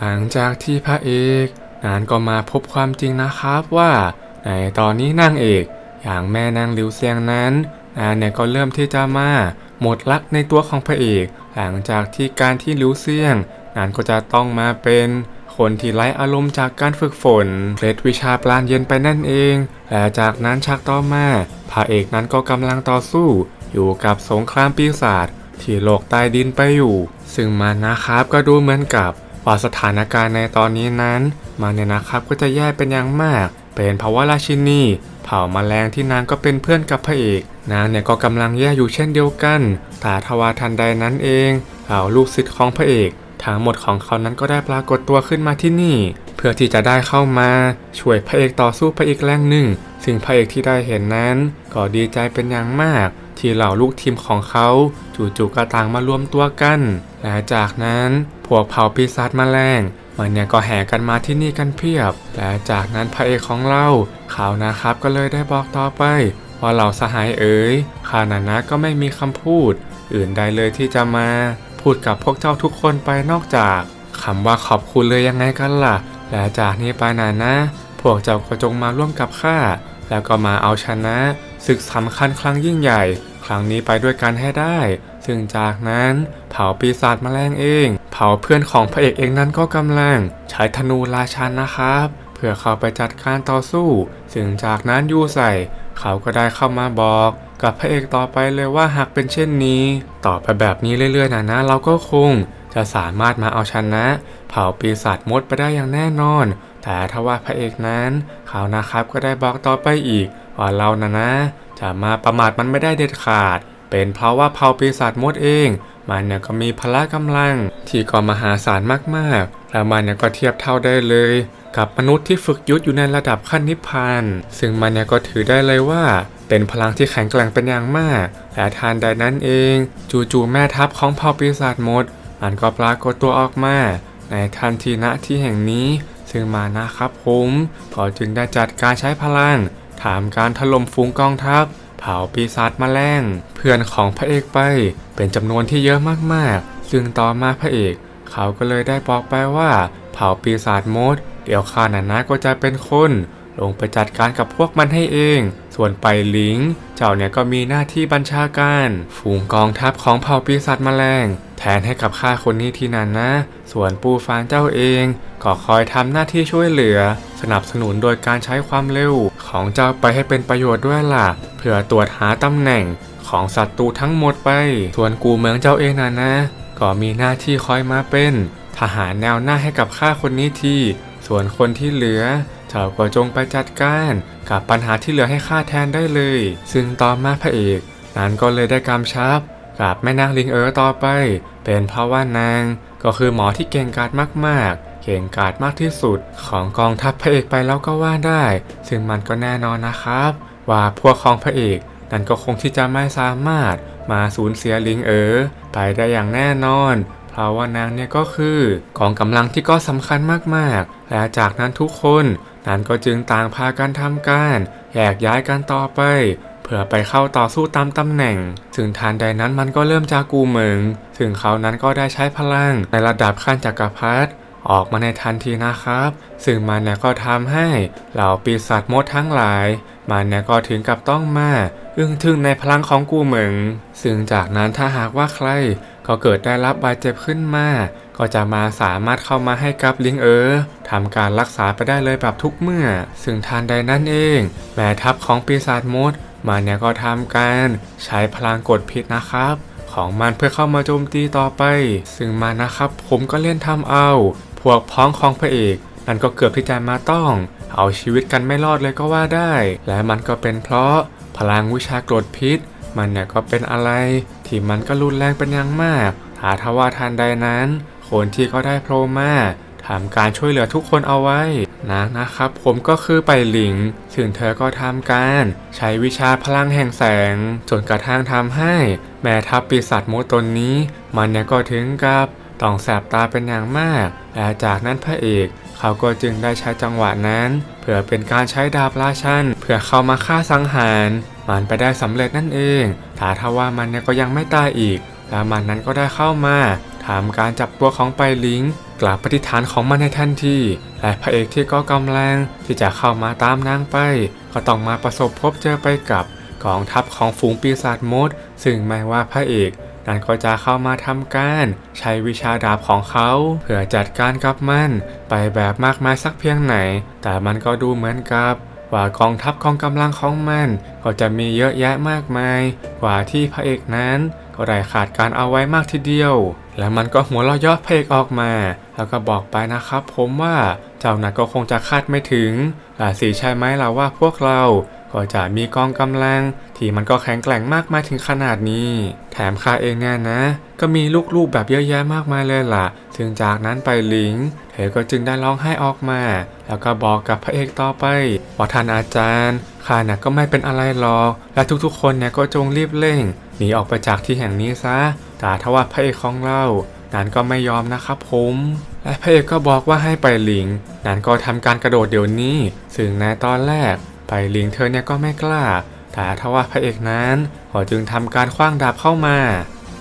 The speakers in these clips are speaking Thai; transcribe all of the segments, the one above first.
หลังจากที่พระเอกนานก็มาพบความจริงนะครับว่าในตอนนี้นางเอกอย่างแม่นางหลิวเซียงนั้นนางเนี่ยก็เริ่มที่จะมาหมดรักในตัวของพระเอก หลังจากที่การที่หลิวเซียงนานก็จะต้องมาเป็นคนที่ไร้อารมณ์จากการฝึกฝนเคล็ดวิชาปราณเย็นไปนั่นเอง และจากนั้นฉากต่อมาพระเอกนั้นก็กำลังต่อสู้ อยู่กับสงครามปีศาจที่โลกใต้ดินไปอยู่ ซึ่งมันนะครับก็ดูเหมือนกับ ว่าสถานการณ์ในตอนนี้นั้น มันเนี่ยนะครับก็จะแย่เป็นอย่างมาก เป็นเพราว่าราชินีเผ่ามาแมลงที่นางก็เป็นเพื่อนกับพระเอกนางเนี่ยก็กำลังแย่อยู่เช่นเดียวกันแต่ทว่าทันใดนั้นเองเหล่าลูกศิษย์ของพระเอกทั้งหมดของเขานั้นก็ได้ปรากฏตัวขึ้นมาที่นี่ เพื่อที่จะได้เข้ามาช่วยพระเอกต่อสู้พระเอกแรงหนึ่ง ซึ่งพระเอกที่ได้เห็นนั้น ก็ดีใจเป็นอย่างมาก ที่เหล่าลูกทีมของเขา จู่ๆก็ต่างมารวมตัวกันและจากนั้นพวกเผ่าปีศาจแมลงมันเนี่ยก็แห่กันมาที่นี่กันเพียบ และจากนั้นพระเอกของเราเขานะครับก็เลยได้บอกต่อไปว่าเหล่าสหายเอ๋ยข้านานะก็ไม่มีคำพูด อื่นใดเลยที่จะมา พูดกับพวกเจ้าทุกคนไปนอกจากคำว่าขอบคุณเลยยังไงกันล่ะ และจากนี้ไปนานะ พวกเจ้าก็จงมาร่วมกับข้าแล้วก็มาเอาชนะศึกสำคัญครั้งยิ่งใหญ่ ครั้งนี้ไปด้วยกันให้ได้ ซึ่งจากนั้นเผ่าปีศาจแมลงเอง เผ่าเพื่อนของพระเอกเองนั้นก็กำลัง ใช้ธนูราชันนะครับ เพื่อเข้าไปจัดการต่อสู้ ซึ่งจากนั้นยูใส่เขาก็ได้เข้ามาบอกกับพระเอกต่อไปเลยว่าหากเป็นเช่นนี้ ต่อไปแบบนี้เรื่อยๆนะนะเราก็คง จะสามารถมาเอาชนะ เผ่าปีศาจมดไปได้อย่างแน่นอน แต่ถ้าว่าพระเอกนั้น เขานะครับก็ได้บอกต่อไปอีกว่าเรานะนะ จะมาประมาทมันไม่ได้เด็ดขาด เป็นเพราะว่าเผ่าปีศาจมดเอง มันเนี่ยก็มีพละกำลัง ที่ก็มหาศาลมากๆ แล้วมันเนี่ยก็เทียบเท่าได้เลย กับมนุษย์ที่ฝึกยุทธอยู่ในระดับขั้นนิพพานซึ่งมันเนี่ยก็ถือได้เลยว่า เป็นพลังที่แข็งแกร่งเป็นอย่างมากและทานใดนั้นเอง จู่ๆแม่ทัพของเผ่าปีศาจมดมันก็ปรากฏตัวออกมา ในทันทีณที่แห่งนี้ซึ่งมานะครับผมก็จึงได้จัดการใช้พลัง ถามการถล่มฝูงกองทัพ เผาปีศาจมาแมลงเพื่อนของพระเอกไปเป็นจำนวนที่เยอะมากๆ ซึ่งต่อมาพระเอก เขาก็เลยได้บอกไปว่า เผาปีศาจมด เดี๋ยวข้านานะก็จะเป็นคน ลงไปจัดการกับพวกมันให้เอง ส่วนไปลิงเจ้าเนี่ยก็มีหน้าที่บัญชาการ ฝูงกองทัพของเผ่าปีศาจแมลง แทนให้กับข้าคนนี้ที่นั่นนะ ส่วนปูฟานเจ้าเอง ก็คอยทำหน้าที่ช่วยเหลือ สนับสนุนโดยการใช้ความเร็ว ของเจ้าไปให้เป็นประโยชน์ด้วยล่ะ เพื่อตรวจหาตำแหน่งของศัตรูทั้งหมดไป ส่วนกูเมืองเจ้าเองนะนะ ก็มีหน้าที่คอยมาเป็น ทหารแนวหน้าให้กับข้าคนนี้ทีส่วนคนที่เหลือ เจ้าก็จงไปจัดการกับปัญหาที่เหลือให้ข้าแทนได้เลย ซึ่งต่อมาพระเอกนั้นก็เลยได้กำชับกับแม่นางลิงเอ๋อต่อไป เป็นเพราะว่านางก็คือหมอที่เก่งกาจมากๆ เก่งกาจมากที่สุดของกองทัพพระเอกไปแล้วก็ว่าได้ ซึ่งมันก็แน่นอนนะครับ ว่าพวกของพระเอกนั่นก็คงที่จะไม่สามารถมาสูญเสียลิงเอ๋อไปได้อย่างแน่นอนเพราะว่านางเนี่ยก็คือกองกำลังที่ก็สำคัญมากๆ และจากนั้นทุกคน นั้นก็จึงต่างพากันทำการแยกย้ายกันต่อไป เพื่อไปเข้าต่อสู้ตามตำแหน่งซึ่งทานใดนั้นมันก็เริ่มจากกูเหมิงซึ่งเขานั้นก็ได้ใช้พลังในระดับขั้นจักรพรรดิออกมาในทันทีนะครับ ซึ่งมันเนี่ยก็ทำให้เหล่าปีศาจมดทั้งหลาย มันเนี่ยก็ถึงกับต้องมา อึ้งทึ่งในพลังของกูเหมิงซึ่งจากนั้นถ้าหากว่าใคร ก็เกิดได้รับบาดเจ็บขึ้นมา ก็จะมาสามารถเข้ามาให้กับลิงเอ๋อทำการรักษาไปได้เลยแบบทุกเมื่อ ซึ่งทานใดนั่นเอง แม่ทัพของปีศาจมดมันเนี่ยก็ทำการใช้พลังกดพิษนะครับของมันเพื่อเข้ามาโจมตีต่อไป ซึ่งมันนะครับ ผมก็เล่นทำเอา พวกพ้องของพระเอก นั่นก็เกือบที่จะมาต้อง เอาชีวิตกันไม่รอดเลยก็ว่าได้ และมันก็เป็นเพราะพลังวิชากรดพิษ มันเนี่ยก็เป็นอะไร ที่มันก็รุนแรงเป็นอย่างมาก หาทว่าทานใดนั้น คนที่เขาได้โผล่มาทำการช่วยเหลือทุกคนเอาไว้ นะนะครับ ผมก็คือไปหลิง ถึงเธอก็ทำการ ใช้วิชาพลังแห่งแสง จนกระทั่งทำให้ แม่ทัพปีศาจโมตนนี้ มันเนี่ยก็ถึงกับต้องแสบตาเป็นอย่างมากและจากนั้นพระเอก เขาก็จึงได้ใช้จังหวะนั้น เพื่อเป็นการใช้ดาบราชันเพื่อเข้ามาฆ่าสังหาร มันไปได้สำเร็จนั่นเองถ้าทว่ามันเนี่ยก็ยังไม่ตายอีก แล้วมันนั้นก็ได้เข้ามาทำการจับตัวของไปลิงกราบปฏิฐานของมันในทันทีและพระเอกที่ก็กำลังที่จะเข้ามาตามนางไป ก็ต้องมาประสบพบเจอไปกับกองทัพของฝูงปีศาจมด ซึ่งไม่ว่าพระเอกนั้นก็จะเข้ามาทำการ ใช้วิชาดาบของเขา เพื่อจัดการกับมัน ไปแบบมากมายสักเพียงไหน แต่มันก็ดูเหมือนกับ ว่ากองทัพกองกำลังของมัน ก็จะมีเยอะแยะมากมาย กว่าที่พระเอกนั้น ก็ได้ขาดการเอาไว้มากทีเดียว แล้วมันก็หัวเราะยาะพระเอกออกมา แล้วก็บอกไปนะครับ ผมว่าเจ้าน่ะก็คงจะคาดไม่ถึงล่ะสิใช่ไหมล่ะว่าพวกเราก็จะมีกองกำลัง ที่มันก็แข็งแกร่งมากมายถึงขนาดนี้ แถมข้าเองเนี่ยนะ ก็มีลูกๆแบบเยอะแยะมากมายเลยล่ะ ถึงจากนั้นไปหลิง ธอก็จึงได้ร้องไห้ออกมา แล้วก็บอกกับพระเอกต่อไปว่าท่านอาจารย์ข้าน่ะก็ไม่เป็นอะไรหรอก และทุกๆ คนเนี่ยก็จงรีบเร่งหนีออกไปจากที่แห่งนี้ซะ แต่ทว่าพระเอกของเรานั้นก็ไม่ยอมนะครับผม และพระเอกก็บอกว่าให้ไปหลิง นั้นก็ทำการกระโดดเดี๋ยวนี้ ซึ่งในตอนแรก ไปหลิงเธอเนี่ยก็ไม่กล้า แต่ทว่าพระเอกนั้นก็จึงทำการคว้างดาบเข้ามา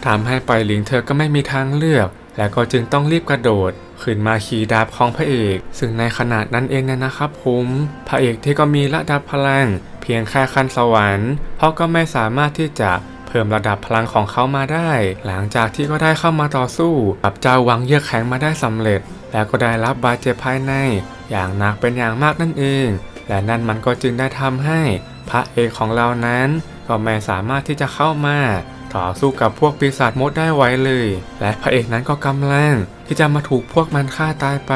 ทำให้ไปหลิงเธอก็ไม่มีทางเลือก และก็จึงต้องรีบกระโดด ขึ้นมาขี่ดาบของพระเอก ซึ่งในขณะนั้นเองเนี่ยนะครับผมพระเอกที่ก็มีระดับพลัง เพียงแค่ขั้นสวรรค์เพราะก็ไม่สามารถที่จะเพิ่มระดับพลังของเขามาได้ หลังจากที่ก็ได้เข้ามาต่อสู้กับเจ้าวังเยือกแข็งมาได้สำเร็จ แล้วก็ได้รับบาดเจ็บภายใน อย่างหนักเป็นอย่างมากนั่นเอง และนั่นมันก็จึงได้ทำให้พระเอกของเรานั้น ก็ไม่สามารถที่จะเข้ามาต่อสู้กับพวกปีศาจมดได้ไวเลย และพระเอกนั้นก็กำลัง ที่จะมาถูกพวกมันฆ่าตายไป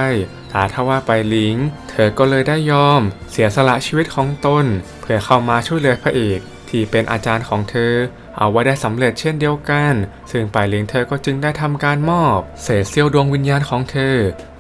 แต่ถ้าว่าไปลิง เธอก็เลยได้ยอม เสียสละชีวิตของตน เพื่อเข้ามาช่วยเหลือพระเอกที่เป็นอาจารย์ของเธอ เอาไว้ได้สำเร็จเช่นเดียวกัน ซึ่งไปลิงเธอก็จึงได้ทำการมอบเศษเสี้ยวดวงวิญญาณของเธอ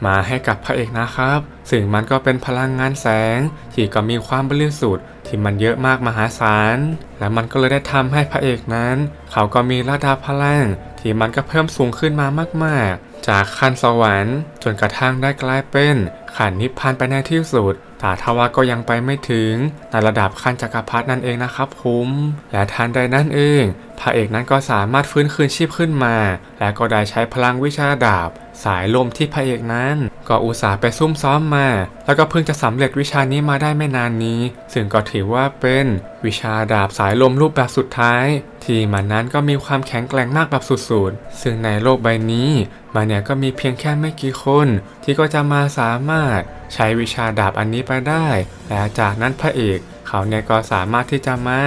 มาให้กับพระเอกนะครับ ซึ่งมันก็เป็นพลังงานแสง ที่ก็มีความบริสุทธิ์ที่มันเยอะมากมหาศาล และมันก็เลยได้ทำให้พระเอกนั้น เขาก็มีระดับพลังที่มันก็เพิ่มสูงขึ้นมามากๆ จากขั้นสวรรค์ จนกระทั่งได้กลายเป็นขันนิพพานไปในที่สุดแต่ทว่าก็ยังไปไม่ถึงในระดับขั้นจักรพรรดินั่นเองนะครับผมและทันใดนั่นเองพระเอกนั้นก็สามารถฟื้นคืนชีพขึ้นมา และก็ได้ใช้พลังวิชาดาบ สายลมที่พระเอกนั้น ก็อุตส่าห์ไปซุ่มซ้อมมา แล้วก็เพิ่งจะสำเร็จวิชานี้มาได้ไม่นานนี้ ซึ่งก็ถือว่าเป็นวิชาดาบสายลมรูปแบบสุดท้าย ที่มันนั้นก็มีความแข็งแกร่งมากแบบสุดๆ ซึ่งในโลกใบนี้ มันเนี่ยก็มีเพียงแค่ไม่กี่คน ที่ก็จะมาสามารถใช้วิชาดาบอันนี้ไปได้ และจากนั้นพระเอกเขาเนี่ยก็สามารถที่จะมา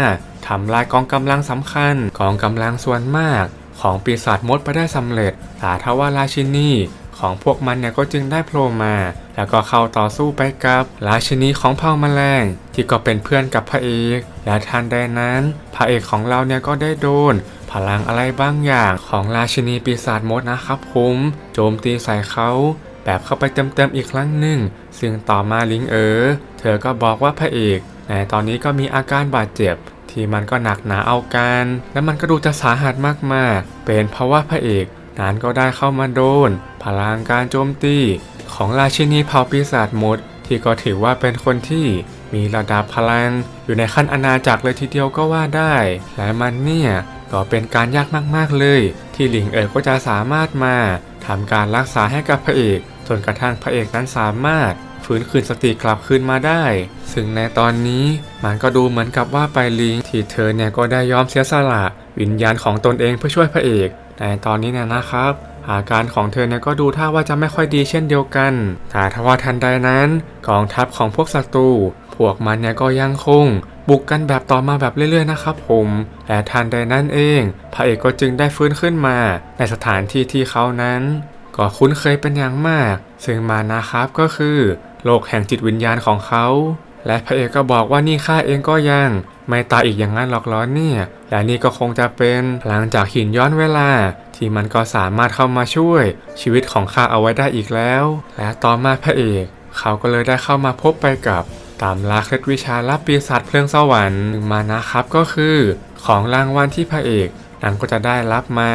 ทำลายกองกำลังสำคัญกองกำลังส่วนมาก ของปีศาจมดไปได้สำเร็จแต่ทว่าราชินีของพวกมันเนี่ยก็จึงได้โผล่มา แล้วก็เข้าต่อสู้ไปกับ ราชินีของเผ่าแมลง ที่ก็เป็นเพื่อนกับพระเอก และทันใดนั้น พระเอกของเราเนี่ยก็ได้โดน พลังอะไรบางอย่างของราชินีปีศาจมดนะครับผมโจมตีใส่เขาแบบเข้าไปเต็มๆอีกครั้งหนึ่ง ซึ่งต่อมาลิงเอ๋อเธอก็บอกว่าพระเอกในตอนนี้ก็มีอาการบาดเจ็บ ที่มันก็หนักหนาเอาการและมันก็ดูจะสาหัสมากๆ เป็นเพราะว่าพระเอกนั้นก็ได้เข้ามาโดน พลังการโจมตี ของราชินีเผ่าปีศาจมด ที่ก็ถือว่าเป็นคนที่มีระดับพลัง อยู่ในขั้นอาณาจักรเลยทีเดียวก็ว่าได้ และมันเนี่ยก็เป็นการยากมากๆเลย ที่หลิงเอ๋อก็จะสามารถมาทำการรักษาให้กับพระเอกจนกระทั่งพระเอกนั้นสามารถ ฟื้นคืนสติกลับคืนมาได้ ซึ่งในตอนนี้มันก็ดูเหมือนกับว่าไปลิงที่เธอเนี่ยก็ได้ยอมเสียสละวิญญาณของตนเองเพื่อช่วยพระเอกแต่ตอนนี้เนี่ยนะครับ อาการของเธอเนี่ยก็ดูท่าว่าจะไม่ค่อยดีเช่นเดียวกันแต่ทว่าทันใดนั้นกองทัพของพวกศัตรูพวกมันเนี่ยก็ยังคงบุกกันแบบต่อมาแบบเรื่อยๆนะครับผมและทันใดนั้นเอง พระเอกก็จึงได้ฟื้นขึ้นมา ในสถานที่ที่เขานั้น ก็คุ้นเคยเป็นอย่างมาก ซึ่งมานะครับก็คือ โลกแห่งจิตวิญญาณของเขา และพระเอกก็บอกว่านี่ข้าเองก็ยัง ไม่ตายอีกอย่างนั้นหรอกล้อเนี่ยและนี่ก็คงจะเป็นพลังจากหินย้อนเวลา ที่มันก็สามารถเข้ามาช่วย ชีวิตของข้าเอาไว้ได้อีกแล้ว และต่อมาพระเอกเขาก็เลยได้เข้ามาพบไปกับตามลาเคล็ดวิชาลับปีศาจเพลิงสวรรค์มานะครับก็คือ ของรางวัลที่พระเอกนั้นก็จะได้รับมา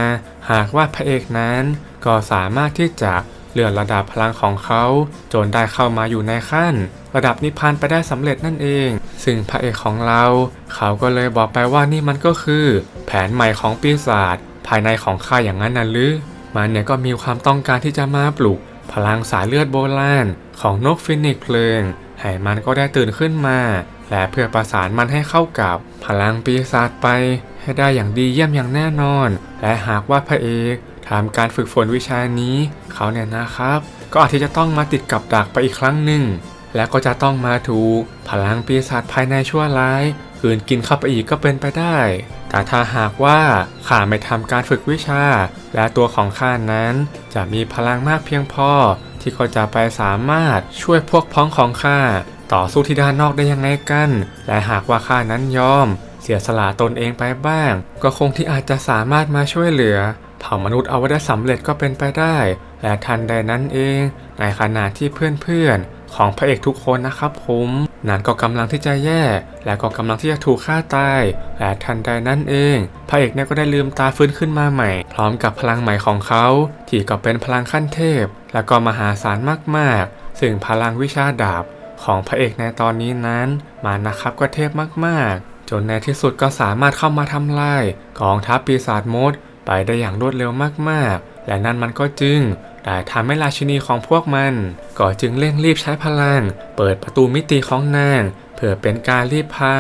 หากว่าพระเอกนั้นก็สามารถที่จะ เลื่อนระดับพลังของเขาจนได้เข้ามาอยู่ในขั้น ระดับนิพพานไปได้สำเร็จนั่นเอง ซึ่งพระเอกของเรา เขาก็เลยบอกไปว่านี่มันก็คือ แผนใหม่ของปีศาจภายในของข้าอย่างนั้นน่ะหรือมันเนี่ยก็มีความต้องการที่จะมาปลุก พลังสายเลือดโบราณของนกฟินิกเพลิงให้มันก็ได้ตื่นขึ้นมา และเพื่อประสานมันให้เข้ากับพลังปีศาจไป ให้ได้อย่างดีเยี่ยมอย่างแน่นอน และหากว่าพระเอก ทำการฝึกฝนวิชานี้ เขาเนี่ยนะครับ ก็อาจที่จะต้องมาติดกับดักไปอีกครั้งหนึ่ง และก็จะต้องมาถูกพลังปีศาจภายในชั่วร้ายคืนกินเข้าไปอีกก็เป็นไปได้ แต่ถ้าหากว่าข้าไม่ทำการฝึกวิชา และตัวของข้านั้น จะมีพลังมากเพียงพอ ที่เขาจะไปสามารถช่วยพวกพ้องของข้าต่อสู้ที่ด้านนอกได้ยังไงกัน และหากว่าข้านั้นยอม เสียสละตนเองไปบ้าง ก็คงที่อาจจะสามารถมาช่วยเหลือ เผ่ามนุษย์เอาไว้ได้สำเร็จก็เป็นไปได้ และทันใดนั้นเอง ในขณะที่เพื่อนๆ ของพระเอกทุกคนนะครับผมนั้นก็กำลังที่จะแย่ และก็กำลังที่จะถูกฆ่าตาย และทันใดนั้นเอง พระเอกเนี่ยก็ได้ลืมตาฟื้นขึ้นมาใหม่ พร้อมกับพลังใหม่ของเขา ที่ก็เป็นพลังขั้นเทพ และก็มหาศาลมากๆ ซึ่งพลังวิชาดาบของพระเอกในตอนนี้นั้นมานะครับก็เทพมากๆ จนในที่สุดก็สามารถเข้ามาทำลายกองทัพปีศาจมด ไปได้อย่างรวดเร็วมากๆ และนั่นมันก็จึงได้ทำให้ราชินีของพวกมัน ก็จึงเร่งรีบใช้พลัง เปิดประตูมิติของนาง เพื่อเป็นการรีบพา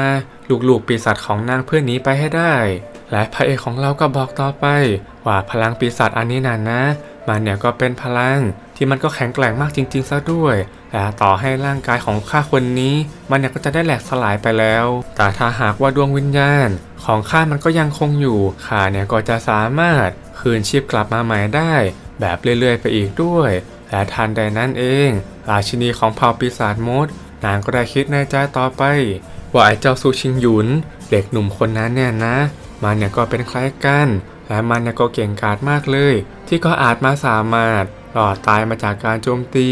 ลูกๆปีศาจของนางเพื่อนหนีไปให้ได้ และพระเอกของเราก็บอกต่อไป ว่าพลังปีศาจอันนี้น่ะนะ มันเนี่ยก็เป็นพลังที่มันก็แข็งแกร่งมากจริงๆซะด้วยและต่อให้ร่างกายของข้าคนนี้ มันเนี่ยก็จะได้แหลกสลายไปแล้ว แต่ถ้าหากว่าดวงวิญญาณ ของข้ามันก็ยังคงอยู่ข้าเนี่ยก็จะสามารถคืนชีพกลับมาใหม่ได้ แบบเรื่อยๆไปอีกด้วย และทันใดนั้นเอง ราชินีของเผ่าปีศาจมดนางก็ได้คิดในใจต่อไป ว่าไอ้เจ้าซูชิงหยุน เด็กหนุ่มคนนั้นเนี่ยนะ มันเนี่ยก็เป็นใครกัน และมันก็เก่งกาจมากเลย ที่ก็อาจมาสามารถรอดตายมาจากการโจมตี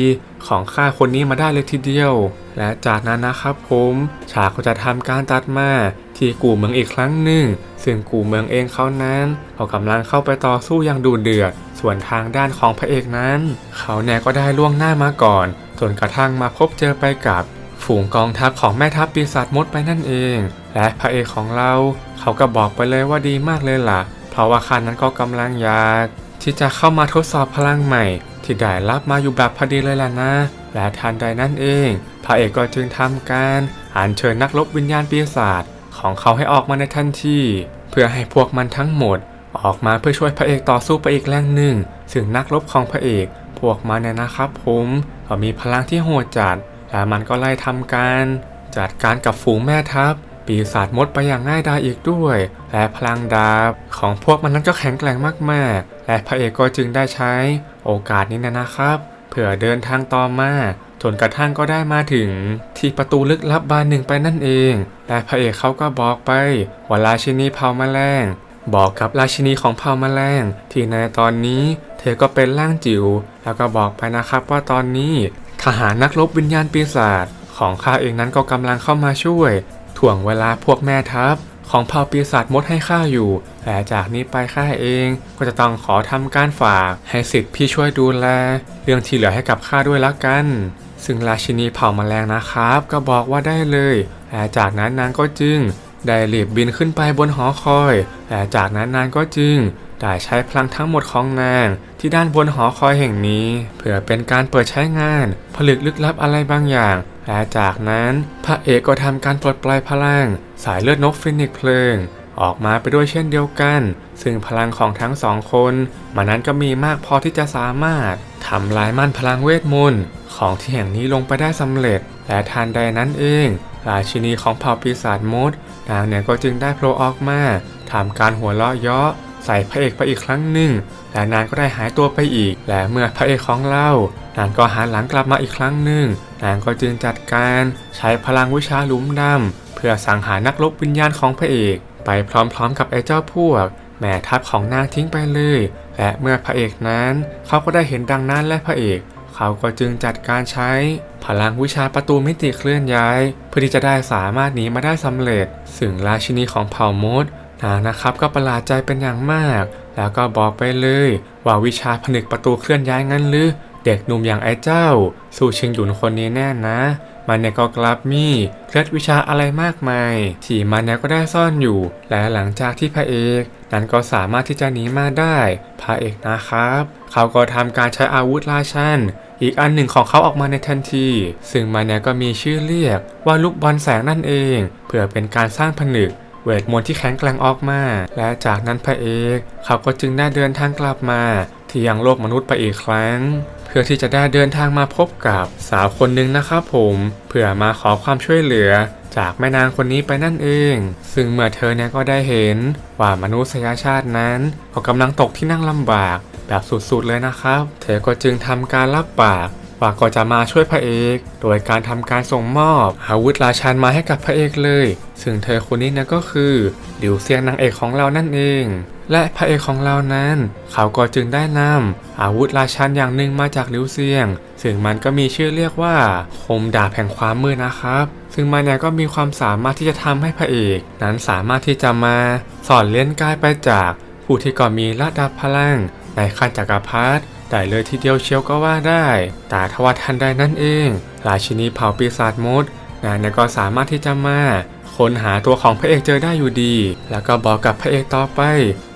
ของข้าคนนี้มาได้เลยทีเดียว และจากนั้นนะครับผมฉากก็จะทำการตัดมาที่กู่เมืองอีกครั้งหนึ่ง ซึ่งกู่เมืองเองเขานั้นเขากำลังเข้าไปต่อสู้อย่างดูเดือด ส่วนทางด้านของพระเอกนั้น เขาเนี่ยก็ได้ล่วงหน้ามาก่อนจนกระทั่งมาพบเจอไปกับฝูงกองทัพของแม่ทัพปีศาจมดไปนั่นเอง และพระเอกของเรา เขาก็บอกไปเลยว่าดีมากเลยล่ะ ราะว่าข้านั้นก็กำลังอยากที่จะเข้ามาทดสอบพลังใหม่ ที่ได้รับมาอยู่แบบพอดีเลยล่ะนะ และทันใดนั้นเอง พระเอกก็จึงทำการอัญเชิญนักรบวิญญาณปีศาจของเขาให้ออกมาในทันทีเพื่อให้พวกมันทั้งหมด ออกมาเพื่อช่วยพระเอกต่อสู้ไปอีกแรงหนึ่งซึ่งนักรบของพระเอก พวกมันเนี่ยนะครับผมก็มีพลังที่โหดจัดและมันก็ไล่ทำการ จัดการกับฝูงแม่ทัพ ปีศาจมดไปอย่างง่ายดายอีกด้วย และพลังดาบของพวกมันนั้นก็แข็งแกร่งมากๆ และพระเอกก็จึงได้ใช้โอกาสนี้นะนะครับเพื่อเดินทางต่อมาจนกระทั่งก็ได้มาถึง ที่ประตูลึกลับบานหนึ่งไปนั่นเองและพระเอกเขาก็บอกไปว่าราชินีเผ่าแมลง บอกกับราชินีของเผ่าแมลง ที่ในตอนนี้ เธอก็เป็นร่างจิ๋วแล้วก็บอกไปนะครับว่าตอนนี้ ทหารนักรบวิญญาณปีศาจของข้าเองนั้นก็กำลังเข้ามาช่วย ถ่วงเวลาพวกแม่ทัพ ของเผ่าปีศาจมดให้ข้าอยู่และจากนี้ไปข้าเองก็จะต้องขอทำการฝากให้สิทธิ์พี่ช่วยดูแล เรื่องที่เหลือให้กับข้าด้วยละกัน ซึ่งราชินีเผ่าแมลงนะครับ ก็บอกว่าได้เลยและจากนั้นนางก็จึงได้รีบบินขึ้นไปบนหอคอยและจากนั้นนางก็จึงได้ใช้พลังทั้งหมดของนางที่ด้านบนหอคอยแห่งนี้ เพื่อเป็นการเปิดใช้งาน ผลึกลึกลับอะไรบางอย่าง และจากนั้นพระเอกก็ทำการปลดปล่อยพลัง สายเลือดนกฟินิกเพลิง ออกมาไปด้วยเช่นเดียวกัน ซึ่งพลังของทั้งสองคนมันนั้นก็มีมากพอที่จะสามารถทำลายมั่นพลังเวทมนต์ของที่แห่งนี้ลงไปได้สำเร็จ และทันใดนั้นเอง ราชินีของเผ่าปีศาจมดนางเนี่ยก็จึงได้โผล่ออกมาทำการหัวเราะเยาะ ใส่พระเอกไปอีกครั้งหนึ่ง และนางก็ได้หายตัวไปอีก และเมื่อพระเอกของเรานางก็หันหลังกลับมาอีกครั้งหนึ่ง นางก็จึงจัดการใช้พลังวิชาลุมดำเพื่อสังหารนักรบวิญญาณของพระเอก ไปพร้อมๆกับไอ้เจ้าพวก แม่ทัพของนางทิ้งไปเลย และเมื่อพระเอกนั้น เขาก็ได้เห็นดังนั้นและพระเอกเขาก็จึงจัดการใช้พลังวิชาประตูมิติเคลื่อนย้าย เพื่อที่จะได้สามารถหนีมาได้สำเร็จ ซึ่งราชินีของเผ่ามด นานะครับก็ประหลาดใจเป็นอย่างมาก แล้วก็บอกไปเลย ว่าวิชาผนึกประตูเคลื่อนย้ายงั้นหรือ เด็กหนุ่มอย่างไอ้เจ้า สู่ชิงหยุนคนนี้แน่นะ มันเนี่ยก็กลับมีเคล็ดวิชาอะไรมากมาย ที่มันเนี่ยก็ได้ซ่อนอยู่ และหลังจากที่พระเอกนั้นก็สามารถที่จะหนีมาได้ พระเอกนะครับ เขาก็ทำการใช้อาวุธราชันอีกอันหนึ่งของเขาออกมาในทันที ซึ่งมันเนี่ยก็มีชื่อเรียกว่าลูกบอลแสงนั่นเอง เพื่อเป็นการสร้างผนึก เวทมนต์ที่แข็งแกร่งออกมา และจากนั้นพระเอกเขาก็จึงได้เดินทางกลับมาที่ยังโลกมนุษย์ไปอีกครั้ง เพื่อที่จะได้เดินทางมาพบกับสาวคนหนึ่งนะครับผมเพื่อมาขอความช่วยเหลือจากแม่นางคนนี้ไปนั่นเอง ซึ่งเมื่อเธอเนี่ยก็ได้เห็นว่ามนุษยชาตินั้นก็กำลังตกที่นั่งลำบากแบบสุดๆเลยนะครับ เธอก็จึงทำการรับปาก ว่าก็จะมาช่วยพระเอก โดยการทำการส่งมอบอาวุธราชันมาให้กับพระเอกเลย ซึ่งเธอคนนี้นะก็คือหลิวเซียงนางเอกของเรานั่นเอง และพระเอกของเรานั้น เขาก็จึงได้นำอาวุธราชันอย่างหนึ่งมาจากหลิวเซียง ซึ่งมันก็มีชื่อเรียกว่าคมดาบแห่งความมืดนะครับ ซึ่งมันเนี่ยก็มีความสามารถที่จะทำให้พระเอกนั้นสามารถที่จะมาสอนเลี้ยนกายไปจากผู้ที่ก็มีระดับพลังในขั้นจักรพรรดิ ได้เลยทีเดียวเชียวก็ว่าได้ แต่ทว่าทันใดนั่นเอง ราชินีเผ่าปีศาจมดนางก็สามารถที่จะมาค้นหาตัวของพระเอกเจอได้อยู่ดี แล้วก็บอกกับพระเอกต่อไป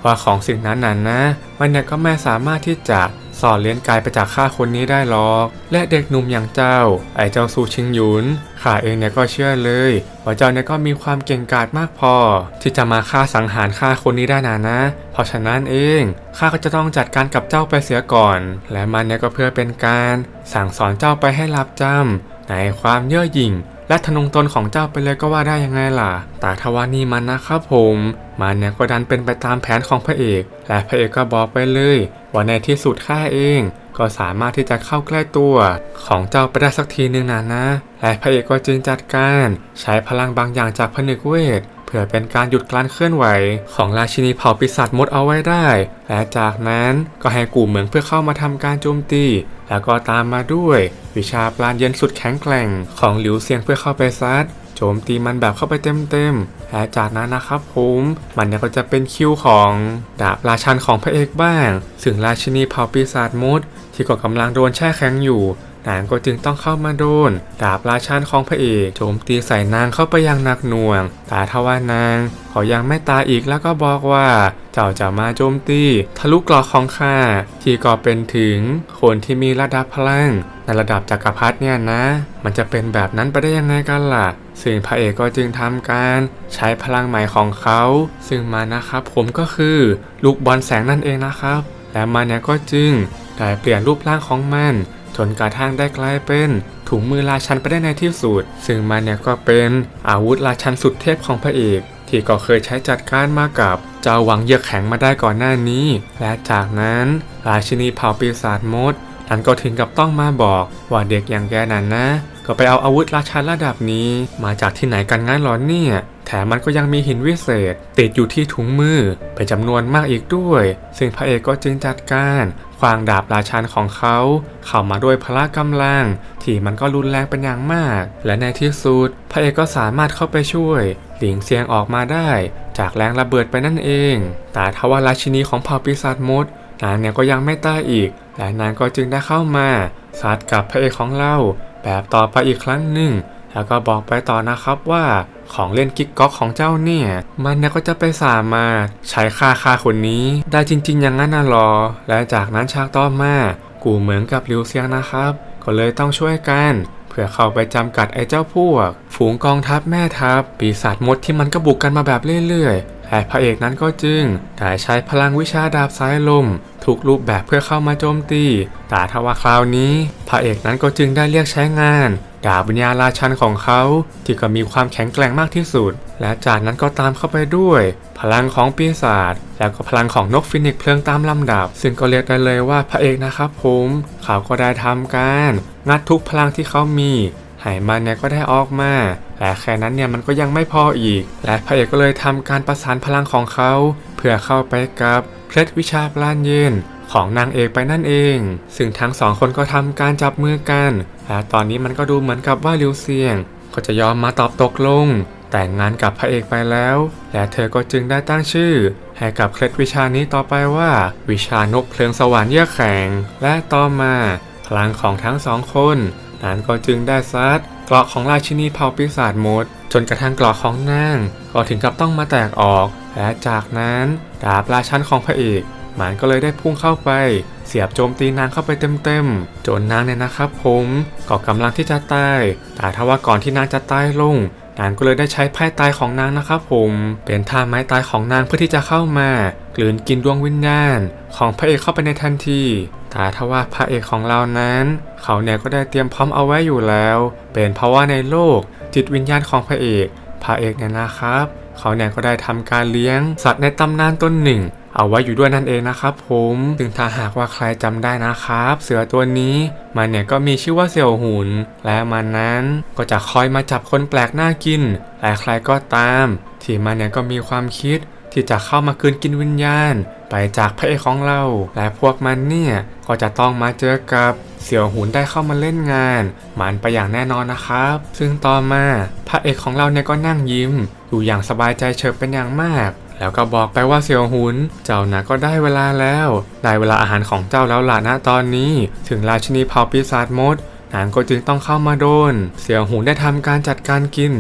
ว่าของสิ่งนั้นนั้นนะ มันก็ไม่สามารถที่จะ สอนเลี้ยนกายไปจากข้าคนนี้ได้หรอก และเด็กหนุ่มอย่างเจ้า ไอ้เจ้าซูชิงหยุนข้าเองเนี่ยก็เชื่อเลย ว่าเจ้าเนี่ยก็มีความเก่งกาจมากพอ ที่จะมาฆ่าสังหารข้าคนนี้ได้นะนะ เพราะฉะนั้นเองข้าก็จะต้องจัดการกับเจ้าไปเสียก่อน และมันเนี่ยก็เพื่อเป็นการ สั่งสอนเจ้าไปให้รับจำในความเย่อหยิ่ง และทนงตนของเจ้าไปเลยก็ว่าได้ยังไงล่ะ แต่ทว่านี่มันนะครับผม มันเนี่ยก็ดันเป็นไปตามแผนของพระเอก และพระเอกก็บอกไปเลยว่าในที่สุดข้าเอง ก็สามารถที่จะเข้าใกล้ตัวของเจ้าไปได้สักทีนึงนะนะ และพระเอกก็จึงจัดการ ใช้พลังบางอย่างจากผนึกเวทเพื่อเป็นการหยุดการเคลื่อนไหว ของราชินีเผ่าปีศาจมดเอาไว้ได้ และจากนั้นก็ให้กลุ่มเหมืองเพื่อเข้ามาทำการโจมตี แล้วก็ตามมาด้วย วิชาปราณเย็นสุดแข็งแกร่งของหลิวเซียงเพื่อเข้าไปซัดโจมตีมันแบบเข้าไปเต็มๆและจากนั้นนะครับผมมันเนี่ยก็จะเป็นคิวของดาบราชันของพระเอกบ้าง ซึ่งราชินีเผ่าปีศาจมดที่ก็กำลังโดนแช่แข็งอยู่ นางก็จึงต้องเข้ามาโดน ดาบราชันของพระเอกโจมตีใส่นางเข้าไปอย่างหนักหน่วง แต่ทว่านางก็ยังไม่ตายอีกแล้วก็บอกว่า เจ้าจะมาโจมตีทะลุกรอกของข้าที่ก็เป็นถึงคนที่มีระดับพลังในระดับจักรพรรดิเนี่ยนะ มันจะเป็นแบบนั้นไปได้ยังไงกันล่ะ ซึ่งพระเอกก็จึงทำการใช้พลังใหม่ของเขา ซึ่งมานะครับผมก็คือลูกบอลแสงนั่นเองนะครับ และมันเนี่ยก็จึงได้เปลี่ยนรูปร่างของมัน จนกระทั่งได้กลายเป็นถุงมือราชันไปได้ในที่สุด ซึ่งมันเนี่ยก็เป็นอาวุธราชันสุดเทพของพระเอก ที่ก็เคยใช้จัดการมากับเจ้าหวังเยือกแข็งมาได้ก่อนหน้านี้ และจากนั้นราชินีเผ่าปีศาจมดนั้นก็ถึงกับต้องมาบอกว่าเด็กอย่างแกนั่นนะ ก็ไปเอาอาวุธราชันระดับนี้ มาจากที่ไหนกันงั้นหรอเนี่ยแถมมันก็ยังมีหินวิเศษ ติดอยู่ที่ถุงมือเป็นจำนวนมากอีกด้วย ซึ่งพระเอกก็จึงจัดการ ควางดาบราชันของเขา เข้ามาด้วยพละกำลัง ที่มันก็รุนแรงเป็นอย่างมาก และในที่สุดพระเอกก็สามารถเข้าไปช่วย หลิงเซียงออกมาได้ จากแรงระเบิดไปนั่นเอง แต่ทว่าราชินีของเผ่าปีศาจมดนางเนี่ยก็ยังไม่ตายอีก และนางก็จึงได้เข้ามาซัดกับพระเอกของเรา แบบต่อไปอีกครั้งหนึ่ง แล้วก็บอกไปต่อนะครับว่าของเล่นกิ๊กก๊อกของเจ้าเนี่ย มันเนี่ยก็จะไปสามารถใช้ค่าค่าคนนี้ได้จริง ๆ อย่างนั้นน่ะหรอ และจากนั้นฉากต่อมากูเหมือนกับลิวเซียงนะครับ ก็เลยต้องช่วยกันเพื่อเข้าไปจำกัดไอ้เจ้าพวก ฝูงกองทัพแม่ทัพ ปีศาจมดที่มันก็บุกกันมาแบบเรื่อยๆแต่พระเอกนั้นก็จึงได้ใช้พลังวิชาดาบสายลมทุกรูปแบบเพื่อเข้ามาโจมตีแต่ทว่าคราวนี้ พระเอกนั้นก็จึงได้เรียกใช้งาน ดาบวิญญาณราชันของเขาที่ก็มีความแข็งแกร่งมากที่สุด และจากนั้นก็ตามเข้าไปด้วย พลังของปีศาจแล้วก็พลังของนกฟินิกเพลิงตามลำดับ ซึ่งก็เรียกได้เลยว่าพระเอกนะครับผมเขาก็ได้ทำการงัดทุกพลังที่เขามีให้มันเนี่ยก็ได้ออกมาและแค่นั้นเนี่ยมันก็ยังไม่พออีก และพระเอกก็เลยทำการประสานพลังของเขา เพื่อเข้าไปกับเคล็ดวิชาปลานเย็นของนางเอกไปนั่นเอง ซึ่งทั้งสองคนก็ทำการจับมือกัน และตอนนี้มันก็ดูเหมือนกับว่าลิวเซียง ก็จะยอมมาตอบตกลง แต่งงานกับพระเอกไปแล้ว และเธอก็จึงได้ตั้งชื่อ ให้กับเคล็ดวิชานี้ต่อไปว่า วิชานกเพลิงสวรรค์เยือกแข็ง และต่อมาพลังของทั้งสองคนนั้นก็จึงได้ซัดกรอกของราชินีเผ่าปีศาจมด จนกระทั่งกรอกของนางก็ถึงกับต้องมาแตกออก และจากนั้นดาบราชันของพระเอกมันก็เลยได้พุ่งเข้าไป เสียบโจมตีนางเข้าไปเต็มๆ จนนางเนี่ยนะครับผมก็กำลังที่จะตาย แต่ถ้าว่าก่อนที่นางจะตายลงนางก็เลยได้ใช้ไพ่ตายของนางนะครับผมเป็นท่าไม้ตายของนางเพื่อที่จะเข้ามากลืนกินดวงวิญญาณ ของพระเอกเข้าไปในทันทีแต่ถ้าว่าพระเอกของเรานั้น เขาเนี่ยก็ได้เตรียมพร้อมเอาไว้อยู่แล้ว เป็นเพราะว่าในโลก จิตวิญญาณของพระเอก พระเอกเนี่ยนะครับ เขาเนี่ยก็ได้ทำการเลี้ยงสัตว์ในตำนานต้นหนึ่ง เอาไว้อยู่ด้วยนั่นเองนะครับผมถึงถ้าหากว่าใครจำได้นะครับ เสือตัวนี้มันเนี่ยก็มีชื่อว่าเสี่ยวหุนและมันนั้นก็จะคอยมาจับคนแปลกหน้ากินและใครก็ตาม ที่มันเนี่ยก็มีความคิดที่จะเข้ามาคืนกินวิญญาณ ไปจากพระเอกของเรา และพวกมันเนี่ยก็จะต้องมาเจอกับเสี่ยวหุนได้เข้ามาเล่นงานมันไปอย่างแน่นอนนะครับ ซึ่งต่อมาพระเอกของเราเนี่ยก็นั่งยิ้ม อยู่อย่างสบายใจเฉิบเป็นอย่างมาก แล้วก็บอกไปว่าเสี่ยวหุน เจ้านะก็ได้เวลาแล้ว ได้เวลาอาหารของเจ้าแล้วล่ะนะตอนนี้ ถึงราชินีเผ่าปีศาจมดนางก็จึงต้องเข้ามาโดน เสี่ยวหุนได้ทำการจัดการกิน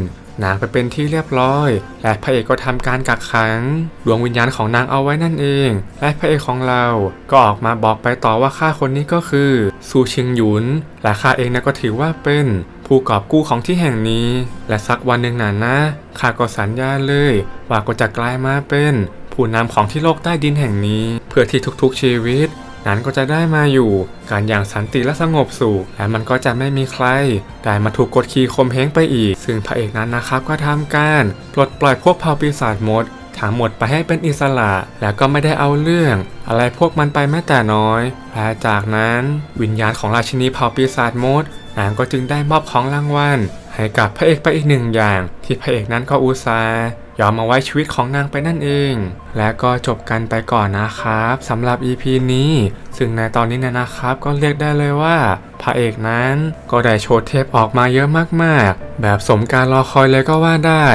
นางไปเป็นที่เรียบร้อย และพระเอกก็ทำการกักขัง ดวงวิญญาณของนางเอาไว้นั่นเอง และพระเอกของเรา ก็ออกมาบอกไปต่อว่าข้าคนนี้ก็คือซูชิงหยุน และข้าเองนะก็ถือว่าเป็น ผู้กอบกู้ของที่แห่งนี้ และสักวันหนึ่งน่ะนะข้าก็สัญญาเลยว่าก็จะกลายมาเป็น ผู้นำของที่โลกใต้ดินแห่งนี้ เพื่อที่ทุกๆชีวิต นั้นก็จะได้มาอยู่การอย่างสันติและสงบสุขและมันก็จะไม่มีใครได้มาถูกกดขี่ข่มเหงไปอีก ซึ่งพระเอกนั้นนะครับก็ทำการปลดปล่อยพวกเผ่าปีศาจมดทั้งหมดไปให้เป็นอิสระ แล้วก็ไม่ได้เอาเรื่อง อะไรพวกมันไปแม้แต่น้อยและจากนั้นวิญญาณของราชินีเผ่าปีศาจมด นางก็จึงได้มอบของรางวัลให้กับพระเอกไปอีกหนึ่งอย่าง ที่พระเอกนั้นก็อุตส่าห์ยอมมาไว้ชีวิตของนางไปนั่นเอง และก็จบกันไปก่อนนะครับสำหรับ EP นี้ ซึ่งในตอนนี้เนี่ยนะครับก็เรียกได้เลยว่า พระเอกนั้นก็ได้โชว์เทปออกมาเยอะมากๆ แบบสมการรอคอยเลยก็ว่าได้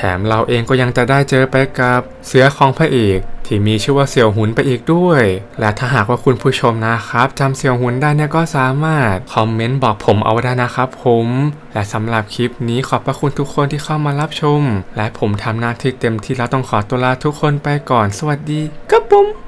แถมเราเองก็ยังจะได้เจอไปกับเสือของพระเอกที่มีชื่อว่าเสี่ยวหุนไปอีกด้วย และถ้าหากว่าคุณผู้ชมนะครับจำเสี่ยวหุนได้เนี่ยก็สามารถคอมเมนต์บอกผมเอาไว้ได้นะครับผม และสำหรับคลิปนี้ขอบพระคุณทุกคนที่เข้ามารับชม และผมทำหน้าที่เต็มที่แล้วต้องขอตัวลาทุกคนไปก่อน สวัสดีครับผม